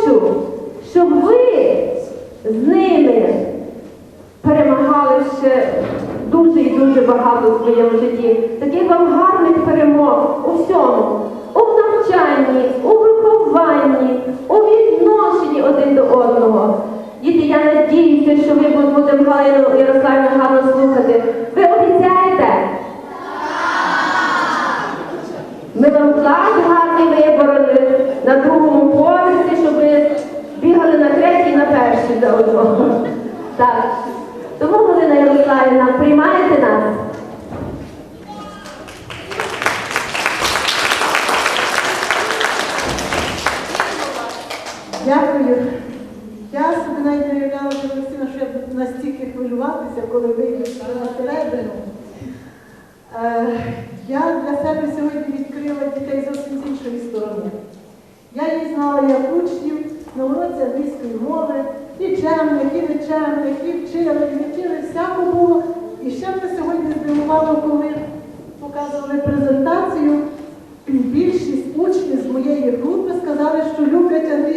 хочу, щоб ви з ними перемагали ще дуже і дуже багато в своєму житті. Таких вам гарних перемог у всьому, у навчанні, у вихованні, у відношенні один до одного. Діти, я надіюся, що ми будемо Галину Ярославівну гарно слухати. Миколаївна, приймаєте нас? Дякую. Я собі навіть не уявляла, що я буду настільки хвилюватися, коли вийду на середину. Е, я для себе сьогодні. моєї групи сказали, що люблять англійську.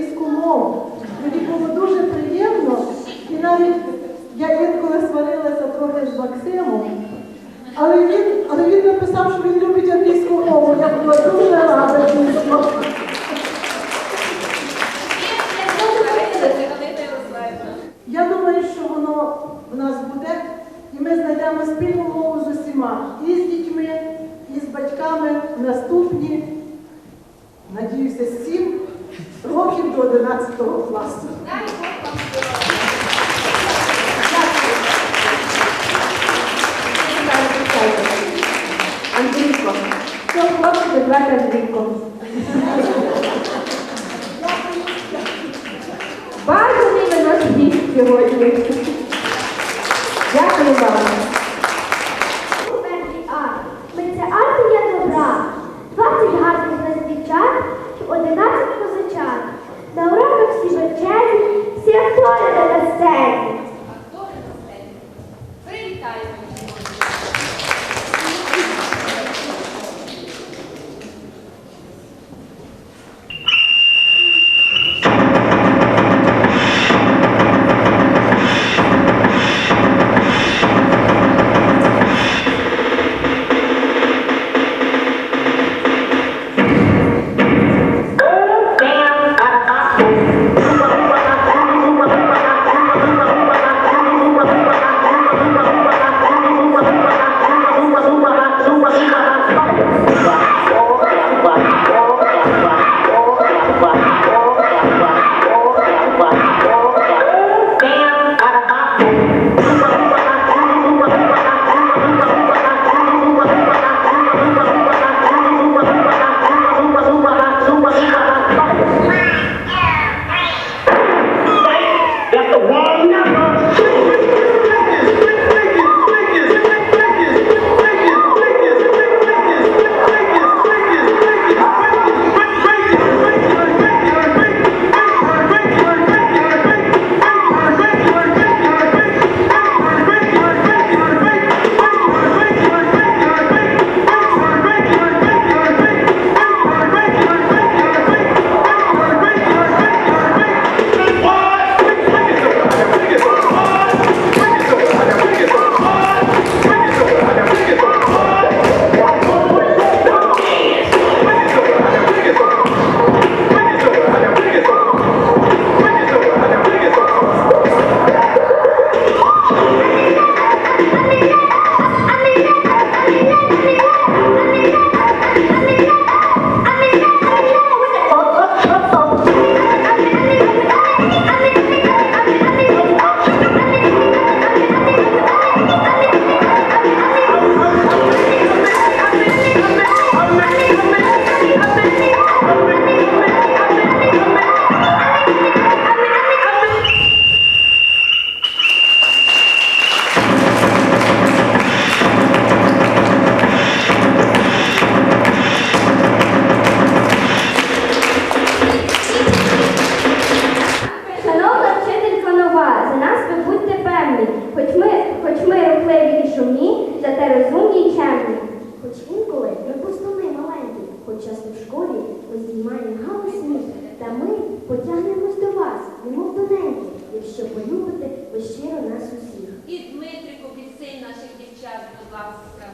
Школі познімаємо галасні, та ми потягнемось до вас, немов тоненькі, якщо полюбите ви щиро нас усіх. І Дмитрику підсиль наших дівчат, будь ласка.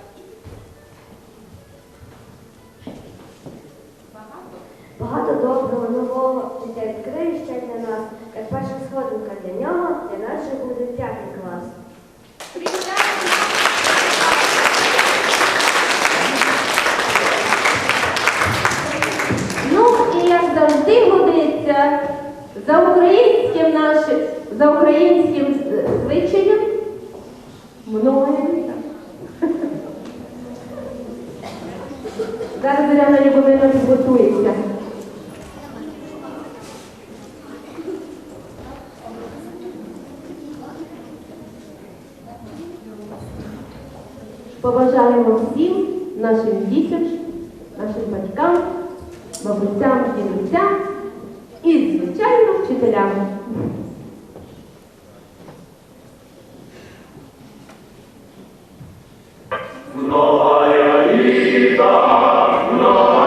Багато? Багато доброго, нового життя відкриє ще для нас, як перша сходинка для нього, для же буде п'ятий клас. Ну годиться за українським нашим, за українським звичаєм мною. Зараз Зоряна Любомина підготується. Побажаємо всім нашим дітям, нашим батькам, бабусям, дідусям і, звичайно, вчителям. Вельми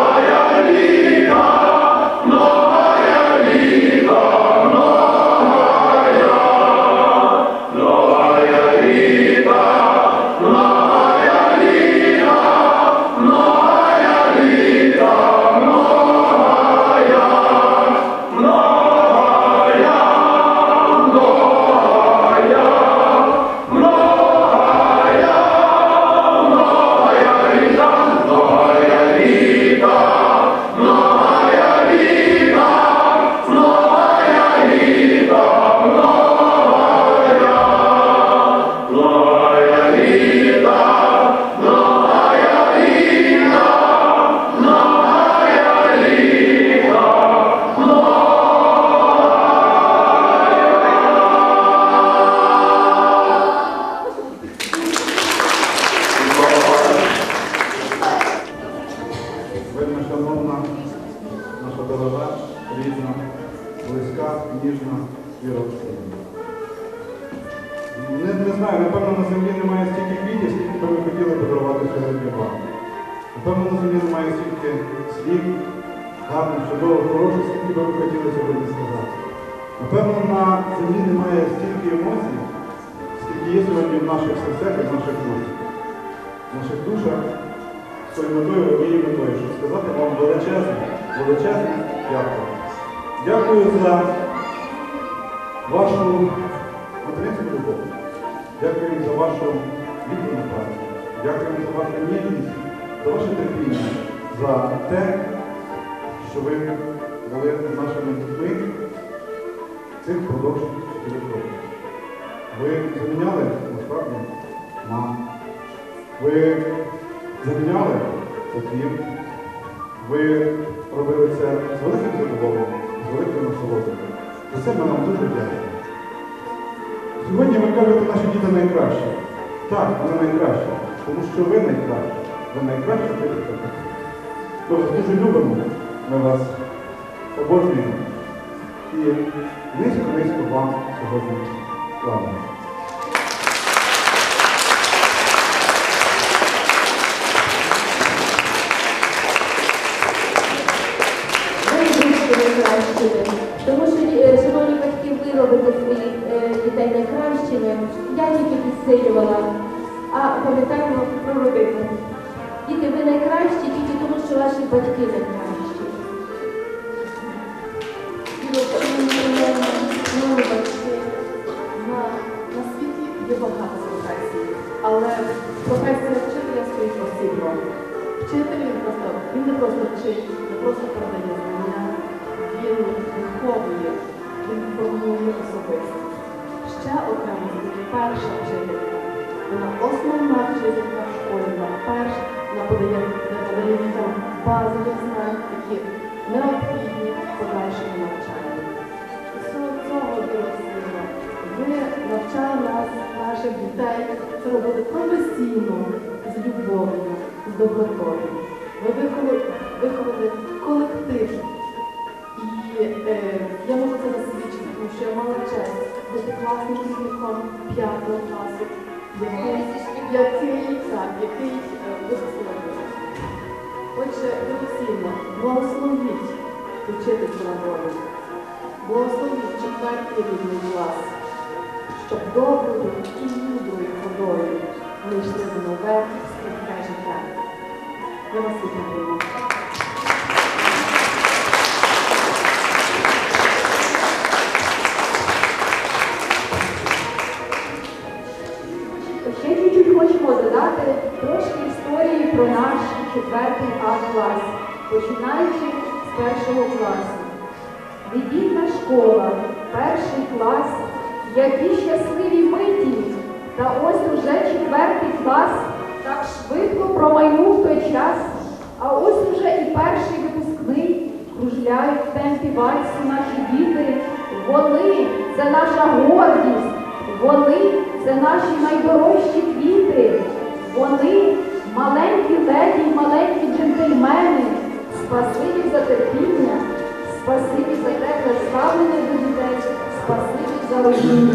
Не, не знаю, напевно, на землі немає стільки квітів, скільки би ви хотіли подарувати сьогодні вам. Напевно, на землі немає стільки слів, гарних, чудових, хороших, скільки би ви хотіли сьогодні сказати. Напевно, на землі немає стільки емоцій, скільки є сьогодні в наших серцях і в наших душах. В наших душах з тою метою, однією метою, щоб сказати вам величезне, величезне дякую. Дякую за вашу. Дякую за вашу віддану працю. Дякую за вашу ніжність, за ваше терпіння, за те, що ви дали нашими дітьми цих впродовж 4 років. Ви заміняли насправді маму. Ви заміняли таким. Ви робили це з великим задоволенням, з великою насолодою. За це ми вам дуже вдячні. Сьогодні ви кажете, наші діти найкращі. Так, вони найкращі, тому що ви найкращі. Ви найкращі вчителька. Ми дуже любимо, ми вас обожнюємо. І низько-низько вам сьогодні слава. Посильно. Вчитель він просто, він не просто вчить, не просто передає знання, він виховує, він формує особистість. Ще є перша вчителька. Вона основна вчителька в школі, вона перша, вона подає, подає дітям базові знань, які необхідні в подальшому навчанні. Всього цього дорогоцінно. Ви навчали нас, наших дітей, це робити професійно, з любов'ю, з добротою. Ви виховали, виховали колектив. І е, я можу це засвідчити, тому що я мала честь бути класним керівником п'ятого класу, який, який, е, випустила. Отже, дорогоцінно, благословіть учитися волю. Благословіть четвертий рідний клас, щоб доброю і мудрою ходою ми йшли в нове життя. Я вас. Ще чуть-чуть хочемо додати трошки історії про наш четвертий А клас, починаючи з першого класу. Відвідна школа, перший клас, які щасливі миті. Та ось уже четвертий клас так швидко промайнув той час. А ось уже і перший випускний кружляють в темпі вальсу наші діти. Вони це наша гордість. Вони це наші найдорожчі квіти. Вони маленькі леді, маленькі джентльмени. Спасибі за терпіння, спасибі за тепле ставлення до дітей, спасибі за розуміння.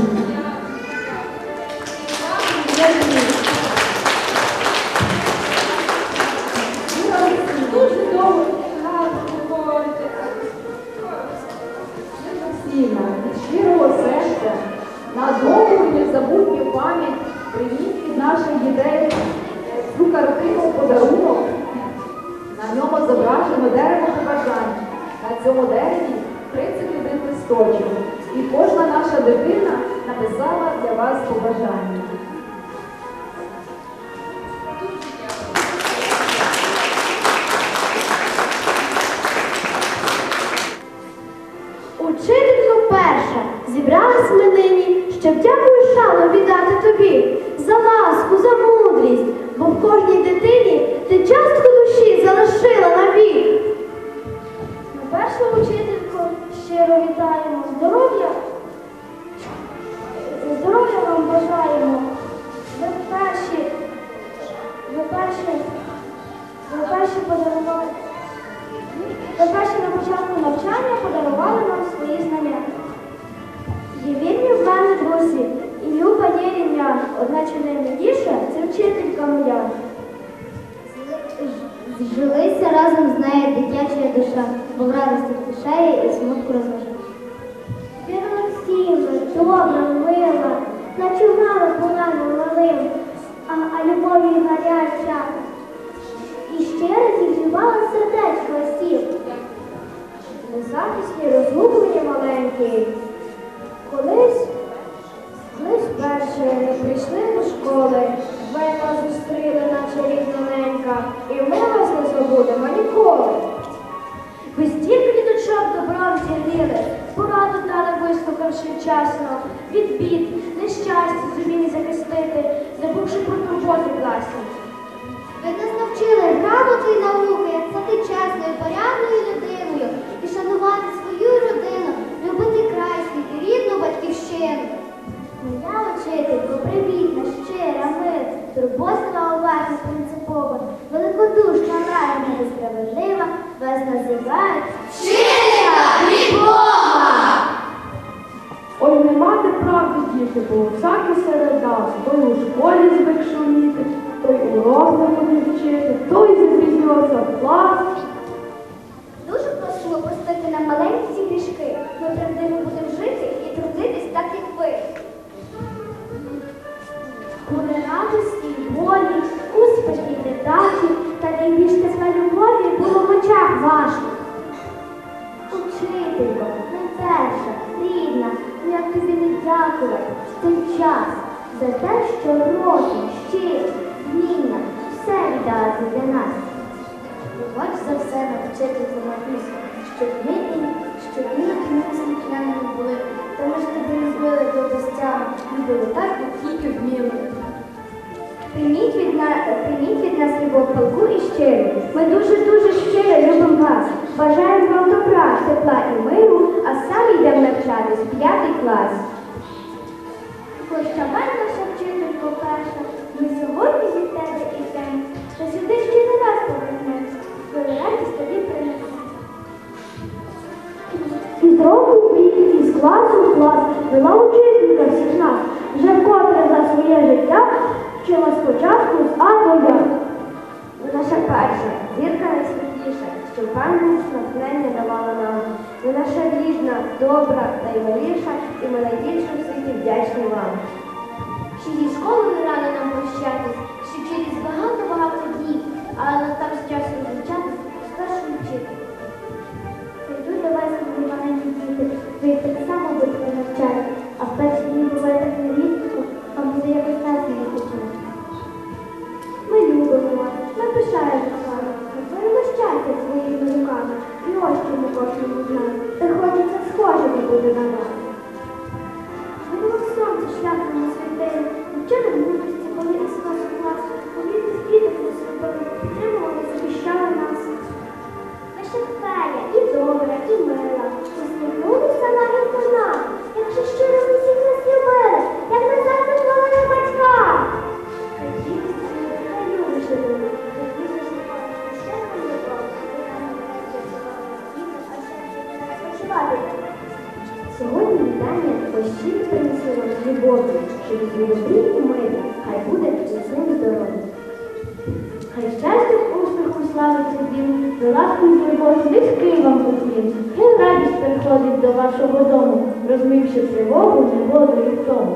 Ви на початку навчання подарували нам свої знання. Є вільні в мене друзі, і Люба є рівня, одначе чи це вчителька моя. Зжилися разом з нею дитяча душа, бо в радості втішає і смутку розважає. Маленькі. Колись, колись перше ми прийшли до школи, ви нас зустріли, наче рідноненька, і ми вас не забудемо ніколи. Ви стільки діточок добром з'явили, пораду дали, вислухавши вчасно, від бід, нещастя не захистити, забувши про турботи власні. Ви нас навчили грамоти й науки, стати чесною, порядною людиною Моя учителько, привітна, щира, мир, турботлива, уважна, принципова, великодушна, правильна і справедлива, вас називають Ой, не мати правди, діти, бо всякий серед нас, той у школі звик шуміти, той урок не вчити, той запізнювався в клас. Дякувати в той час за те, що розум, щирість, вміння, все віддала ти для нас. Бач за все навчительку Марусю, щоб ми щоб ми і ми слухняними були, та ми ж тебе любили до достями, любили так, як тільки вміли. Прийміть від, нас, прийміть від нас любов палку і щиру. Ми дуже-дуже щиро любимо вас. Бажаємо вам добра, тепла і миру, а самі йдемо навчатись в п'ятий клас. Прощавай наша вчителько перша, ми сьогодні вашого дому, розмивши тривогу, негоду і втому.